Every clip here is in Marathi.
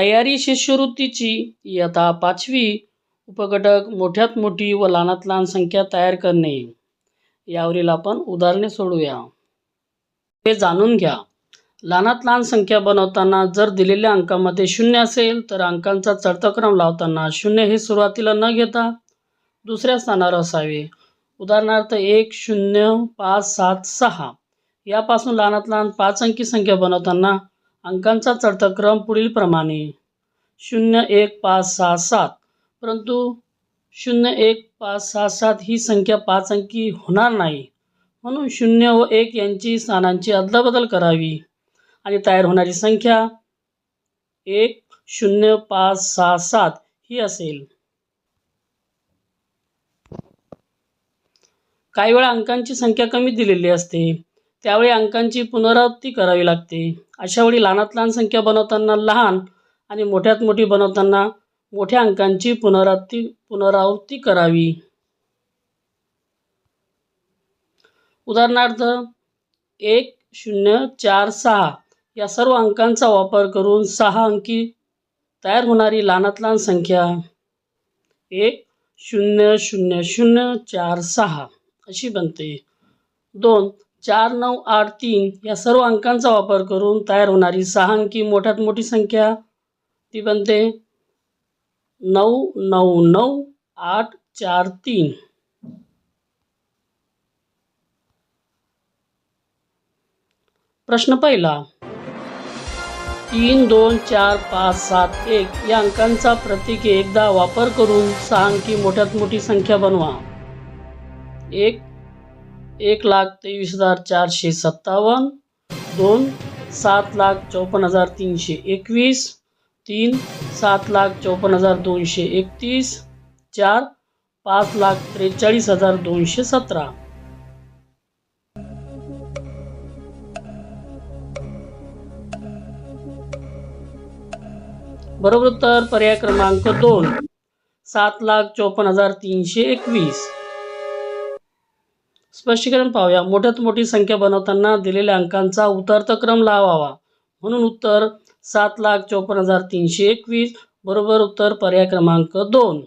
तयारी शिष्यवृत्तीची इयत्ता पाचवी उपघटक मोठ्यात मोठी व लहानात लहान संख्या तयार करणे. यावरील आपण उदाहरणे सोडूया. हे जाणून घ्या. लहानात लहान संख्या बनवताना जर दिलेल्या अंकामध्ये शून्य असेल तर अंकांचा चढता क्रम लावताना शून्य हे सुरुवातीला न घेता दुसऱ्या स्थानावर असावे. उदाहरणार्थ एक शून्य पाच सात सहा. यापासून लहानात लहान पाच अंकी संख्या बनवताना अंकांचा चढता क्रम पुढीलप्रमाणे शून्य एक पाच सहा सात. परंतु शून्य एक पाच सहा सात ही संख्या पाच अंकी होणार नाही. म्हणून शून्य व एक यांची स्थानांची अदलाबदल करावी. आणि तयार होणारी संख्या एक शून्य पाच सहा सात ही असेल. काही वेळा अंकांची संख्या कमी दिलेली असते. त्यावेळी अंकांची पुनरावृत्ती करावी लागते. अशावेळी लहानात लहान संख्या बनवताना लहान आणि मोठ्यात मोठी बनवताना मोठ्या अंकांची पुनरावृत्ती पुनरावृत्ती करावी. उदाहरणार्थ एक शून्य चार सहा या सर्व अंकांचा वापर करून सहा अंकी तयार होणारी लहानात लहान संख्या. एक शून्य शून्य शून्य चार सहा अशी बनते. दोन चार नऊ आठ तीन या सर्व अंकांचा वापर करून तयार होणारी सहा अंकी मोठ्यात मोठी संख्या. ती बनते नऊ नऊ नऊ आठ चार तीन. प्रश्न पहिला. तीन दोन चार पाच सात एक या अंकांचा प्रत्येकी एकदा वापर करून सहा अंकी मोठ्यात मोठी संख्या बनवा. एक एक लाख तेवीस हजार चारशे सत्तावन्न दोन सात लाख चौपन्न हजार तीनशे एकवीस तीन सात लाख चौपन्न हजार दोनशे एकतीस चार पाच लाख त्रेचाळीस हजार दोनशे सतरा. बरोबर तर पर्याय क्रमांक दोन सात लाख चौपन्न हजार तीनशे एकवीस. स्पष्टीकरण पाहूया. मोठ्यात मोठी संख्या बनवताना दिलेल्या अंकांचा उतरता क्रम लावावा. म्हणून उत्तर सात लाख चौपन्न हजार तीनशे एकवीस बरोबर उत्तर पर्याय क्रमांक दोन.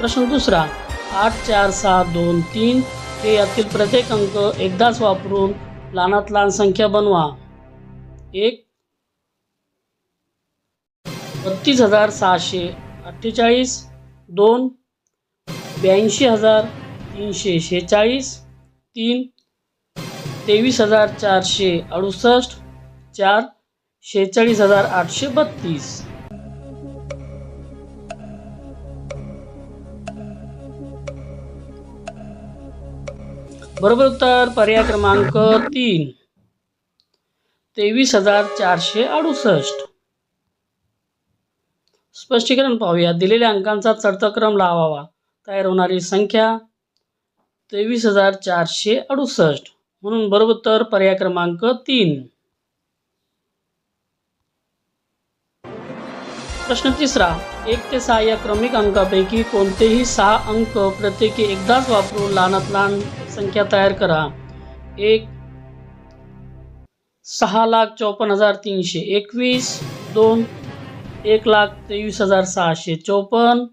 प्रश्न दुसरा आठ चार सहा दोन तीन हे यातील प्रत्येक अंक एकदाच वापरून लहानात लहान संख्या बनवा. एक बत्तीस हजार सहाशे अठ्ठेचाळीस दोन ब्याऐंशी हजार तीनशे शेहेचाळीस तीन तेवीस हजार चारशे अडुसष्ट चार शेहेचाळीस हजार आठशे बत्तीस. बरोबर उत्तर पर्याय क्रमांक तीन. तेवीस हजार चारशे अडुसष्ट. स्पष्टीकरण पाहूया. दिलेल्या अंकांचा चढता क्रम लावावा. तयार होणारी संख्या तेवीस हजार चारशे अडुसष्ट. म्हणून बरोबर पर्याय क्रमांक तीन. प्रश्न तिसरा. एक ते सहा या क्रमिक अंकापैकी कोणतेही सहा अंक प्रत्येकी एकदाच वापरून लहानात लहान संख्या तयार करा. एक सहा लाख चौपन्न हजार तीनशे. एकवीस दोन एक लाख तेवीस हजार सहाशे चौपन्न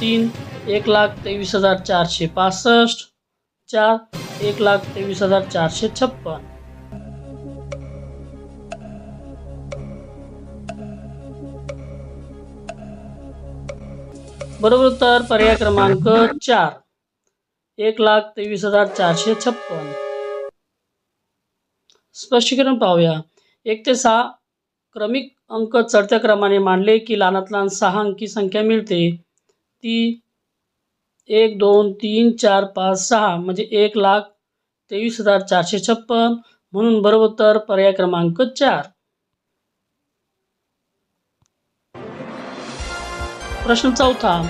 तीन एक लाख तेवीस हजार चारशे पासष्ट चार एक लाख तेवीस हजार चारशे छप्पन. बरोबर उत्तर पर्याय क्रमांक चार. एक लाख तेवीस हजार चारशे छप्पन. स्पष्टीकरण पाहूया. एक ते सहा क्रमिक अंक चढत्या क्रमाने मांडले की लहानात लहान सहा अंकी संख्या मिळते. ती एक दोन तीन चार पाच सहा म्हणजे एक लाख तेवीस हजार चारशे छप्पन. म्हणून बरोबर तर पर्याय क्रमांक चार. प्रश्न चौथा.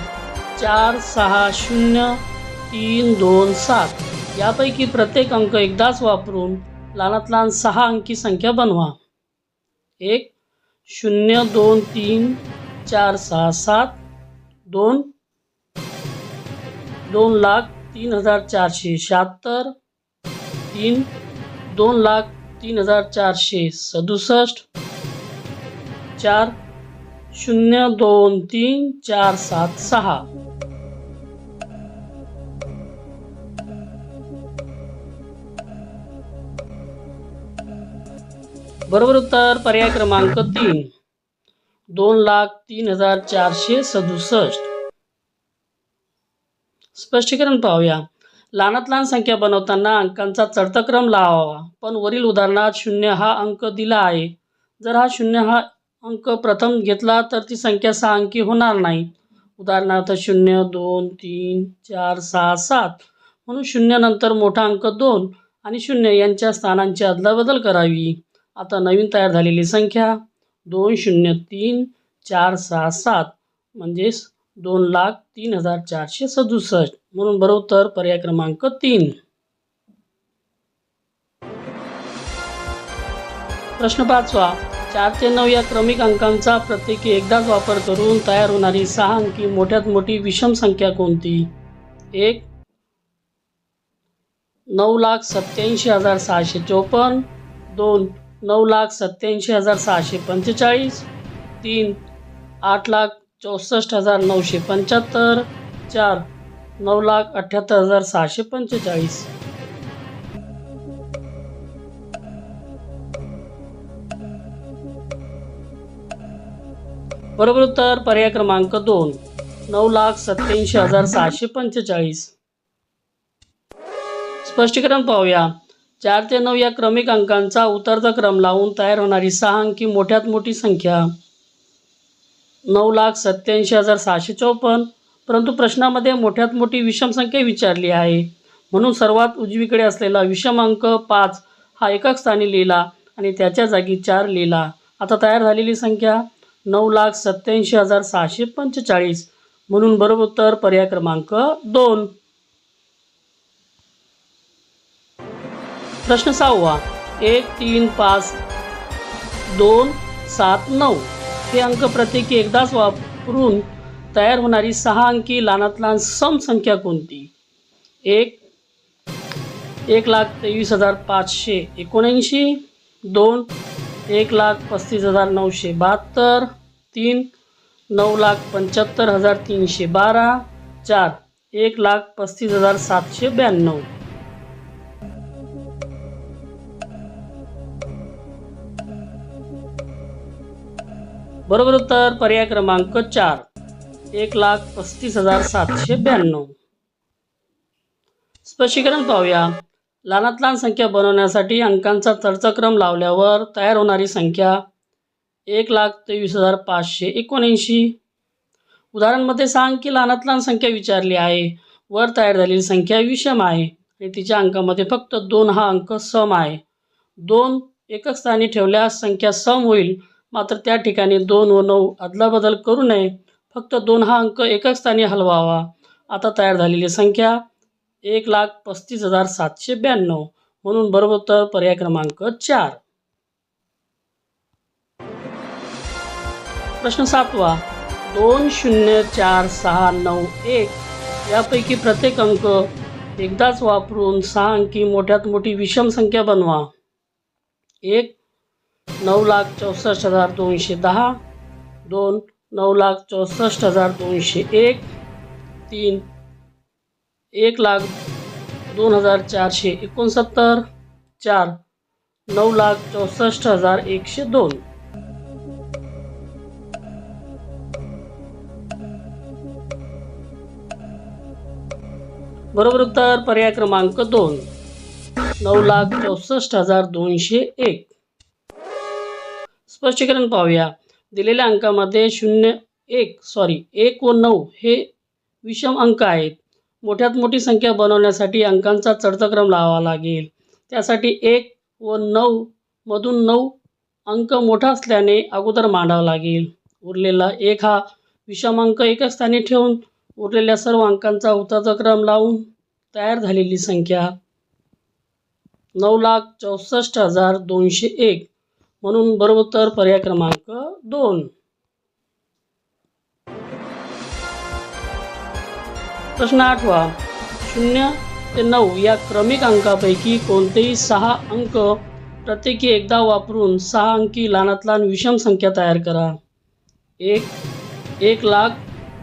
चार सहा शून्य तीन दोन सात. यापैकी प्रत्येक अंक एकदाच वापरून लहानात लहान सहा अंकी संख्या बनवा. एक शून्य दोन तीन चार सहा सात दोन दोन लाख तीन हजार चारशे शहात्तर तीन दोन लाख तीन हजार चारशे सदुसष्ट चार शून्य दोन तीन चार सात सहा बरोबर उत्तर पर्याय क्रमांक तीन. दोन लाख तीन हजार चारशे सदुसष्ट. स्पष्टीकरण पाहूया. लहानात लहान संख्या बनवताना अंकांचा चढता क्रम लावावा. पण वरील उदाहरणात शून्य हा अंक दिला आहे. जर हा शून्य हा अंक प्रथम घेतला तर ती संख्या सहा अंकी होणार नाही. उदाहरणार्थ शून्य दोन तीन चार सहा सात. म्हणून शून्यानंतर मोठा अंक दोन आणि शून्य यांच्या स्थानांची अदलाबदल करावी. आता नवीन तयार झालेली संख्या दोन शून्य तीन चार सहा सात म्हणजेच दोन लाख तीन हजार चारशे सदुसष्ट. म्हणून बरोबर पर्याय क्रमांक तीन. प्रश्न पाचवा. चार ते नऊ या क्रमिक अंकांचा प्रत्येकी एकदाच वापर करून तयार होणारी सहा अंकी मोठ्यात मोठी विषम संख्या कोणती? एक नऊ लाख सत्याऐंशी हजार सहाशे चोपन्न. दोन नऊ लाख सत्त्याऐंशी हजार सहाशे पंचेचाळीस तीन आठ लाख चौसष्ट हजार नऊशे पंच्याहत्तर चार नऊ लाख अठ्ठ्याहत्तर हजार सहाशे पंचेचाळीस. बरोबर उत्तर पर्याय क्रमांक दोन नऊ लाख सत्याऐंशी हजार सहाशे पंचेचाळीस. स्पष्टीकरण पाहूया. चार ते नऊ या क्रमिक अंकांचा उतरता क्रम लावून तयार होणारी सहा अंकी मोठ्यात मोठी संख्या. नऊ लाख सत्याऐंशी हजार सहाशे चौपन्न. परंतु प्रश्नामध्ये मोठ्यात मोठी विषम संख्या विचारली आहे. म्हणून सर्वात उजवीकडे असलेला विषम अंक पाच हा एकक स्थानी लिहिला आणि त्याच्या जागी चार लिहिला. आता तयार झालेली संख्या नऊ लाख सत्याऐंशी हजार सहाशे पंचेचाळीस. म्हणून बरोबर उत्तर पर्याय क्रमांक दोन. प्रश्न सहावा एक, तीन, पाच, दोन, सात नऊ हे अंक प्रत्येकी एकदाच वापरून तयार होणारी सहा अंकी लहानात लहान सम संख्या कोणती? एक एक लाख तेवीस हज़ार पाचशे एकोणऐंशी, दोन, एक लाख पस्तीस हज़ार नऊशे बहात्तर, तीन, नऊ लाख पंच्याहत्तर हज़ार तीनशे बारा, चार, एक लाख पस्तीस हज़ार सातशे ब्याण्णव। बरोबर उत्तर पर्याय क्रमांक चार. एक लाख पस्तीस हजार सातशे ब्याण्णव. स्पष्टीकरण पाहूया. लहानात लहान संख्या बनवण्यासाठी अंकांचा चढचा लावल्यावर तयार होणारी संख्या एक लाख तेवीस हजार पाचशे एकोणऐंशी. उदाहरणमध्ये सांग की लहानात लहान संख्या विचारली आहे. वर तयार झालेली संख्या विषम आहे आणि तिच्या अंकामध्ये फक्त दोन हा अंक सम आहे. दोन एकक स्थानी ठेवल्यास संख्या सम होईल. मात्र त्या ठिकाणी दोन व नऊ अदलाबदल करू नये. फक्त दोन हा अंक एकाच स्थानी हलवावा. आता तयार झालेली संख्या एक लाख पस्तीस हजार सातशे ब्याण्णव. म्हणून बरोबर तर पर्याय क्रमांक चार. प्रश्न सातवा. दोन शून्य चार सहा नऊ एक. यापैकी प्रत्येक अंक एकदाच वापरून सहा अंकी मोठ्यात मोठी विषम संख्या बनवा. एक नऊ लाख चौसष्ट हजार दोनशे दहा. दोन नऊ लाख चौसष्ट हजार दोनशे एक. तीन एक लाख दोन हजार चारशे एकोणसत्तर. चार नऊ लाख चौसष्ट हजार एकशे दोन. बरोबर उत्तर पर्याय क्रमांक दोन. नऊ लाख चौसष्ट हजार दोनशे एक. स्पष्टीकरण पाहूया. दिलेल्या अंकामध्ये शून्य एक सॉरी एक व नऊ हे विषम अंक आहेत. मोठ्यात मोठी संख्या बनवण्यासाठी अंकांचा चढताक्रम लावावा लागेल. त्यासाठी एक व नऊ मधून नऊ अंक मोठा असल्याने अगोदर मांडावा लागेल. उरलेला एक हा विषम अंक एका स्थानी ठेवून उरलेल्या सर्व अंकांचा उतरचा क्रम लावून तयार झालेली संख्या नऊ लाख चौसष्ट हजार दोनशे एक. म्हणून बरोबर तर पर्याय क्रमांक दोन. प्रश्न आठवा. शून्य ते नऊ या क्रमिक अंकापैकी कोणतेही सहा अंक प्रत्येकी एकदा वापरून सहा अंकी लहानात लहान विषम संख्या तयार करा. एक एक लाख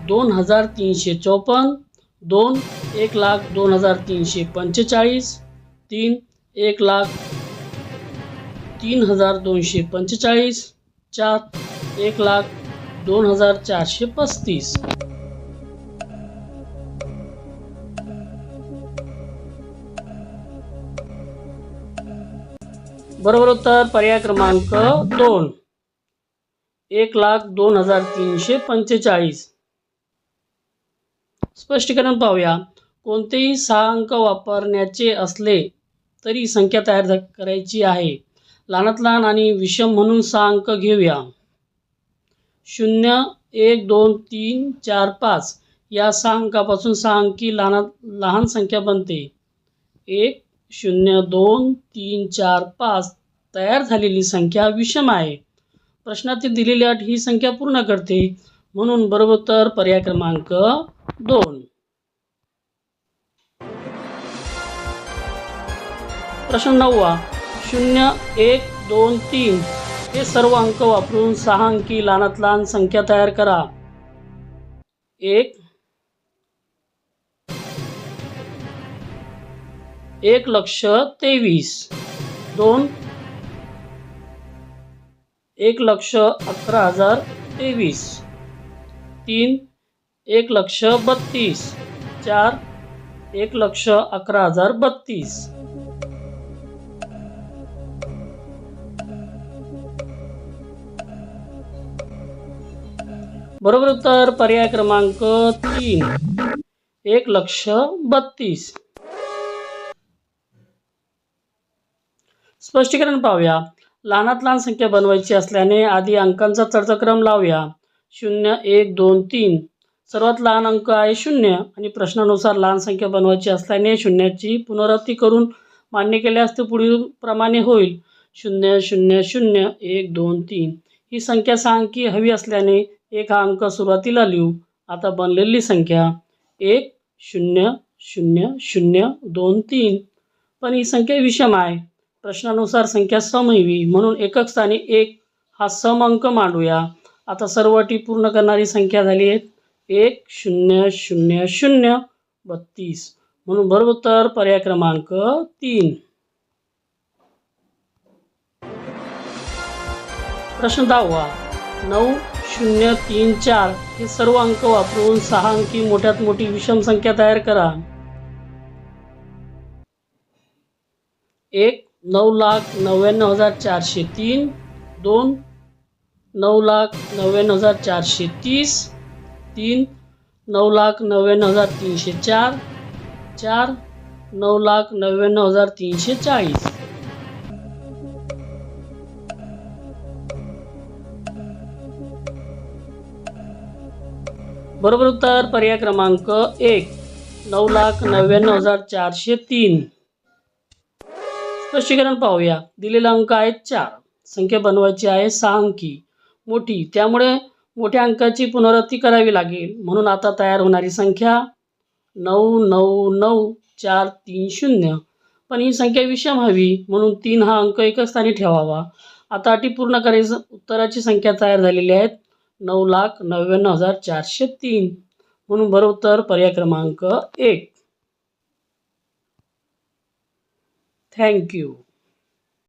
दोन हजार तीनशे चौपन्न दोन एक लाख दोन हजार तीनशे पंचेचाळीस तीन एक लाख तीन हजार दोनशे पंचेचाळीस चार एक लाख दोन हजार चारशे पस्तीस. बरोबर उत्तर पर्याय क्रमांक दोन. एक लाख दोन हजार तीनशे पंचेचाळीस. स्पष्टीकरण पाहूया. कोणतेही सहा अंक वापरण्याचे असले तरी संख्या तयार करायची आहे. लहानात लहान आणि विषम म्हणून सहा अंक घेऊया. शून्य एक दोन तीन चार पाच. या सहा अंकापासून सहा अंकी लहानात लहान संख्या बनते. एक शून्य दोन तीन चार पाच. तयार झालेली संख्या विषम आहे. प्रश्नातील दिलेली अट ही संख्या पूर्ण करते. म्हणून बरोबर तर पर्याय क्रमांक दोन. प्रश्न नववा. शून्य एक दोन तीन हे सर्व अंक वापरून सहा अंकी लहानात लहान संख्या तयार करा. एक एक लक्ष तेवीस. दोन, एक लक्ष अकरा हज़ार तेवीस. तीन, एक लक्ष बत्तीस. चार, एक लक्ष अकरा हज़ार बत्तीस. बरोबर उत्तर पर्याय क्रमांक तीन. एक लक्ष बत्तीस. स्पष्टीकरण पाहूया. लहानात लहान संख्या बनवायची असल्याने आधी अंकांचा चढताक्रम लावूया. शून्य एक दोन तीन. सर्वात लहान अंक आहे शून्य आणि प्रश्नानुसार लहान संख्या बनवायची असल्याने शून्याची पुनरावृत्ती करून मान्य केल्यास ते पुढील प्रमाणे होईल. शून्य शून्य शून्य एक दोन तीन. ही संख्या सहा अंकी हवी असल्याने एक हा अंक सुरुवातीला लिहू. आता बनलेली संख्या एक शून्य शून्य शून्य दोन तीन. पण ही संख्या विषम आहे. प्रश्नानुसार संख्या समयवी म्हणून एकक स्थानी एक हा सम अंक मांडूया. आता सर्व अटी पूर्ण करणारी संख्या झाली आहे एक शून्य शून्य शून्य बत्तीस. म्हणून बरोबर पर्याय क्रमांक तीन. प्रश्न दहावा. नऊ शून्य तीन चार हे सर्व अंक वापरून सहा अंकी मोठ्यात मोठी विषम संख्या तयार करा. एक, नऊ लाख नव्याण्णव हज़ार चारशे तीन. दोन, नऊ लाख नव्याण्णव हज़ार चारशे तीस. तीन, नऊ लाख नव्याण्णव हज़ार तीनशे चार. चार, नऊ लाख नव्याण्णव हज़ार तीनशे चाळीस. बरोबर उत्तर पर्याय क्रमांक एक. नऊ लाख नव्याण्णव हजार चारशे तीन. स्पष्टीकरण पाहूया. दिलेला अंक आहे चार. संख्या बनवायची आहे सहा अंकी. मोठी. त्यामुळे मोठ्या अंकाची पुनरावृत्ती करावी लागेल. म्हणून आता तयार होणारी संख्या नऊ नऊ नऊ चार तीन शून्य. पण ही संख्या विषम हवी. म्हणून तीन हा अंक एकच स्थानी ठेवावा. आता अटी पूर्ण करायचं. उत्तराची संख्या तयार झालेली आहेत नऊ लाख नव्याण्णव हजार चारशे तीन म्हणून बरोबर उत्तर पर्याय क्रमांक एक. थँक्यू